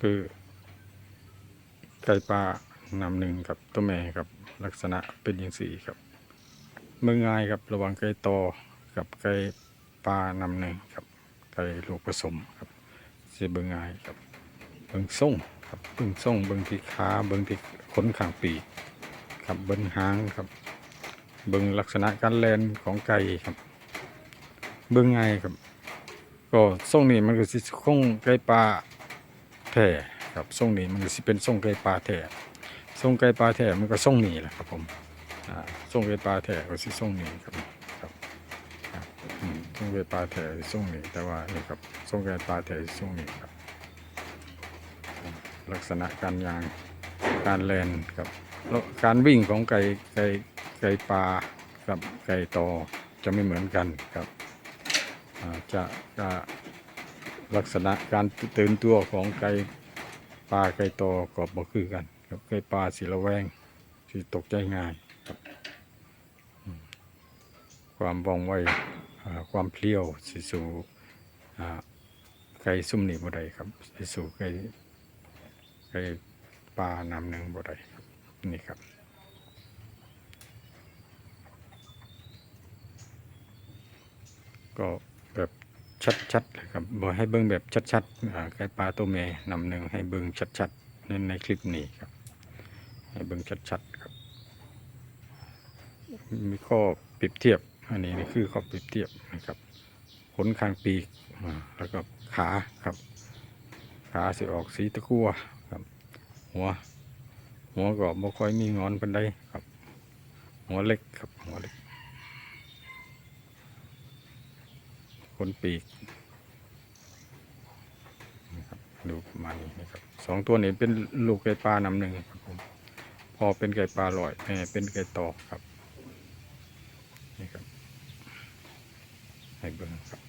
คือ ไก่ป่านำหนึ่งครับตัวแม่ครับ ลักษณะเป็นอย่างสี่ครับเมื่อง่ายครับระหว่างไก่โตอกับไก่ป่านำหนึ่งครับไก่ลูกผสมครับสิเบิ่งง่ายครับเบิ่งส่งครับเบิ่งส่งเบิ่งที่ขาเบิ่งที่ขนข้างปีกครับเบิ่งหางครับเบิ่งลักษณะการแลนของไก่ครับ เบิ่งง่ายครับ ก็ส่งนี้มันก็สิคงไก่ป่า แท้ครับส่งนี้มันก็สิเป็นส่งไก่ป่าแท้ส่งไก่ป่าแท้มันก็ส่งนี้แหละครับผมอ่าส่งไก่ป่าแท้ก็สิส่งนี้ครับครับครับอืมส่งไก่ป่าแท้ส่งนี้แต่ว่านี่ครับส่งไก่ป่าแท้ส่งนี้ครับ ลักษณะการยางการแลนครับแล้วการวิ่งของไก่ไก่ไก่ป่ากับไก่ตอจะไม่เหมือนกันครับจะจะ ลักษณะการตื่นตัวของไก่ปลาไก่โตก็บ่คือกันกับไก่ปลาสีระแวงสีตกใจง่ายครับความว่องไวความเพลียวสิสู่ไก่ซุ่มนี่บ่ได้ครับสิสู่ไก่ไก่ปลานำหนึ่งบ่ได้ครับนี่ครับก็ ชัดๆครับบอกให้เบิ้งแบบชัดๆไก่ปลาตัวเมย์นำหนึ่งให้เบิ้งชัดๆในในคลิปนี้ครับ ให้เบิ้งชัดๆครับ มีข้อเปรียบเทียบ อันนี้นี่คือข้อเปรียบเทียบนะครับขนคางปีกแล้วก็ขาครับ ขาสิออกสีตะกั่วครับ หัว หัวก็บ่ค่อยมีงอนปันใดครับ หัวเล็กครับหัวเล็ก ขนปีกนะครับดูประมาณนี้นะครับสองตัวนี้เป็นลูกไก่ปลานำหนึ่งครับผมพอเป็นไก่ปลาลอยแม่เป็นไก่ตอกครับนี่ครับให้เบิ่งครับ